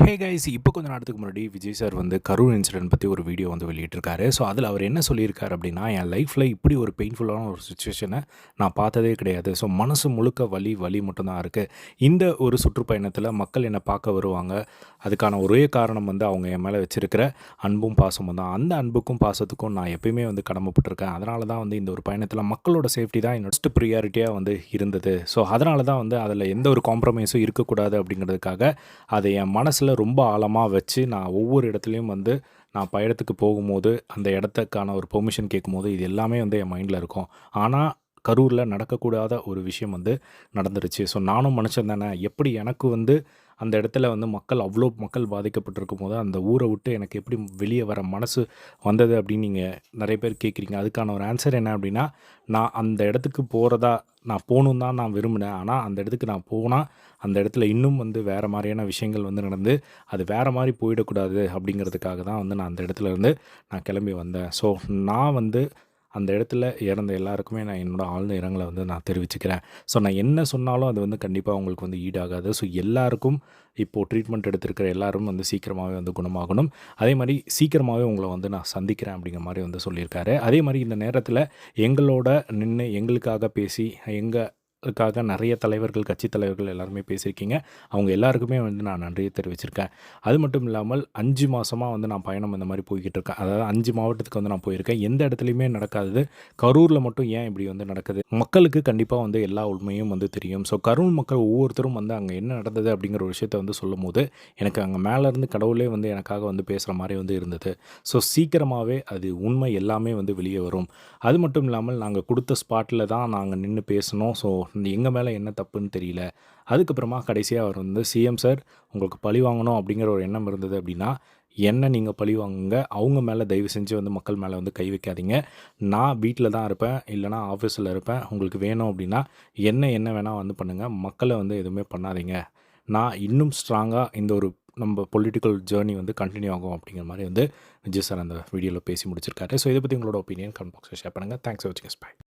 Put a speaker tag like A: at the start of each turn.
A: Hey guys இப்போ கொஞ்ச நேரத்துக்கு முன்னாடி விஜய் சார் வந்து கரூர் இன்சிடென்ட் பற்றி ஒரு வீடியோ வந்து வெளியிட்டிருக்காரு. ஸோ அதில் அவர் என்ன சொல்லியிருக்காரு அப்படின்னா என் லைஃப்பில் இப்படி ஒரு பெயின்ஃபுல்லான ஒரு சுச்சுவேஷனை நான் பார்த்ததே கிடையாது. ஸோ மனசு முழுக்க வலி வலி மட்டும்தான் இருக்குது இந்த ஒரு சுற்றுப்பயணத்தில் மக்கள் என்னை பார்க்க வருவாங்க. அதுக்கான ஒரே காரணம் வந்து அவங்க என் மேலே வச்சுருக்கிற அன்பும் பாசமும் தான். அந்த அன்புக்கும் பாசத்துக்கும் நான் எப்பயுமே வந்து கடமைப்பட்டிருக்கேன். அதனால தான் வந்து இந்த ஒரு பயணத்தில் மக்களோட சேஃப்டி தான் என்னோட ஃபஸ்ட்டு ப்ரியாரிட்டியாக வந்து இருந்தது. ஸோ அதனால தான் வந்து அதில் எந்த ஒரு காம்ப்ரமைஸும் இருக்கக்கூடாது அப்படிங்கிறதுக்காக அதை என் மனசில் ரொம்ப ஆழமாக வச்சு நான் ஒவ்வொரு இடத்துலையும் வந்து நான் பயணத்துக்கு போகும்போது அந்த இடத்துக்கான ஒரு பெர்மிஷன் கேட்கும்போது இது எல்லாமே வந்து என் மைண்டில் இருக்கும். ஆனால் கரூரில் நடக்கக்கூடாத ஒரு விஷயம் வந்து நடந்துருச்சு. ஸோ நானும் மனுஷன் தானே. எப்படி எனக்கு வந்து அந்த இடத்துல வந்து மக்கள் அவ்வளோ மக்கள் பாதிக்கப்பட்டிருக்கும் போது அந்த ஊரை விட்டு எனக்கு எப்படி வெளியே வர மனசு வந்தது அப்படின்னு நீங்கள் நிறைய பேர் கேட்குறீங்க. அதுக்கான ஒரு ஆன்சர் என்ன அப்படின்னா நான் அந்த இடத்துக்கு போகிறதா நான் போகணும் தான் நான் விரும்பினேன். ஆனால் அந்த இடத்துக்கு நான் போனால் அந்த இடத்துல இன்னும் வந்து வேறு மாதிரியான விஷயங்கள் வந்து நடந்து அது வேறு மாதிரி போயிடக்கூடாது அப்படிங்கிறதுக்காக தான் வந்து நான் அந்த இடத்துல இருந்து நான் கிளம்பி வந்தேன். ஸோ நான் வந்து அந்த இடத்துல இறந்த எல்லாருக்குமே நான் என்னோடய ஆழ்ந்த இரங்கலை வந்து நான் தெரிவிச்சுக்கிறேன். ஸோ நான் என்ன சொன்னாலும் அது வந்து கண்டிப்பாக உங்களுக்கு வந்து ஈடாகாது. ஸோ எல்லாருக்கும் இப்போது ட்ரீட்மெண்ட் எடுத்திருக்கிற எல்லாரும் வந்து சீக்கிரமாகவே வந்து குணமாகணும். அதே மாதிரி சீக்கிரமாகவே உங்களை வந்து நான் சந்திக்கிறேன் அப்படிங்கிற மாதிரி வந்து சொல்லியிருக்காரு. அதே மாதிரி இந்த நேரத்தில் எங்களோட நின்று எங்களுக்காக பேசி எங்கள் அதுக்காக நிறைய தலைவர்கள் கட்சி தலைவர்கள் எல்லாருமே பேசியிருக்கீங்க. அவங்க எல்லாருக்குமே வந்து நான் நன்றியை தெரிவிச்சிருக்கேன். அது மட்டும் இல்லாமல் அஞ்சு மாதமாக வந்து நான் பயணம் இந்த மாதிரி போய்கிட்டு இருக்கேன். அதாவது அஞ்சு மாவட்டத்துக்கு வந்து நான் போயிருக்கேன். எந்த இடத்துலையுமே நடக்காதது. கரூரில் மட்டும் ஏன் இப்படி வந்து நடக்குது? மக்களுக்கு கண்டிப்பாக வந்து எல்லா உண்மையும் வந்து தெரியும். ஸோ கரூர் மக்கள் ஒவ்வொருத்தரும் வந்து அங்கே என்ன நடந்தது அப்படிங்கிற ஒரு விஷயத்த வந்து சொல்லும் போது எனக்கு அங்கே மேலேருந்து கடவுளே வந்து எனக்காக வந்து பேசுகிற மாதிரி வந்து இருந்தது. ஸோ சீக்கிரமாகவே அது உண்மை எல்லாமே வந்து வெளியே வரும். அது மட்டும் இல்லாமல் நாங்கள் கொடுத்த ஸ்பாட்டில் தான் நாங்கள் நின்று பேசணும். ஸோ எங்கள் மேலே என்ன தப்புன்னு தெரியல. அதுக்கப்புறமா கடைசியாக அவர் வந்து சிஎம் சார் உங்களுக்கு பழி வாங்கணும் அப்படிங்கிற ஒரு எண்ணம் இருந்தது அப்படின்னா என்ன நீங்கள் பழி வாங்குங்க. அவங்க மேலே தயவு செஞ்சு வந்து மக்கள் மேலே வந்து கை வைக்காதீங்க. நான் வீட்டில் தான் இருப்பேன். இல்லைனா ஆஃபீஸில் இருப்பேன். உங்களுக்கு வேணும் அப்படின்னா என்ன என்ன வேணால் வந்து பண்ணுங்கள் மக்களை வந்து எதுவுமே பண்ணாதீங்க. நான் இன்னும் ஸ்ட்ராங்காக இந்த ஒரு நம்ம பொலிட்டிக்கல் ஜேர்னி வந்து கண்டினியூ ஆகும் அப்படிங்கிற மாதிரி வந்து விஜய் சார் அந்த வீடியோவில் பேசி முடிச்சிருக்காரு. ஸோ இதை பற்றி உங்களோட ஒப்பீனியன் கமெண்ட் பாக்ஸில் ஷேர் பண்ணுங்கள் தேங்க்ஸ் ஃபார் வாட்சிங் பை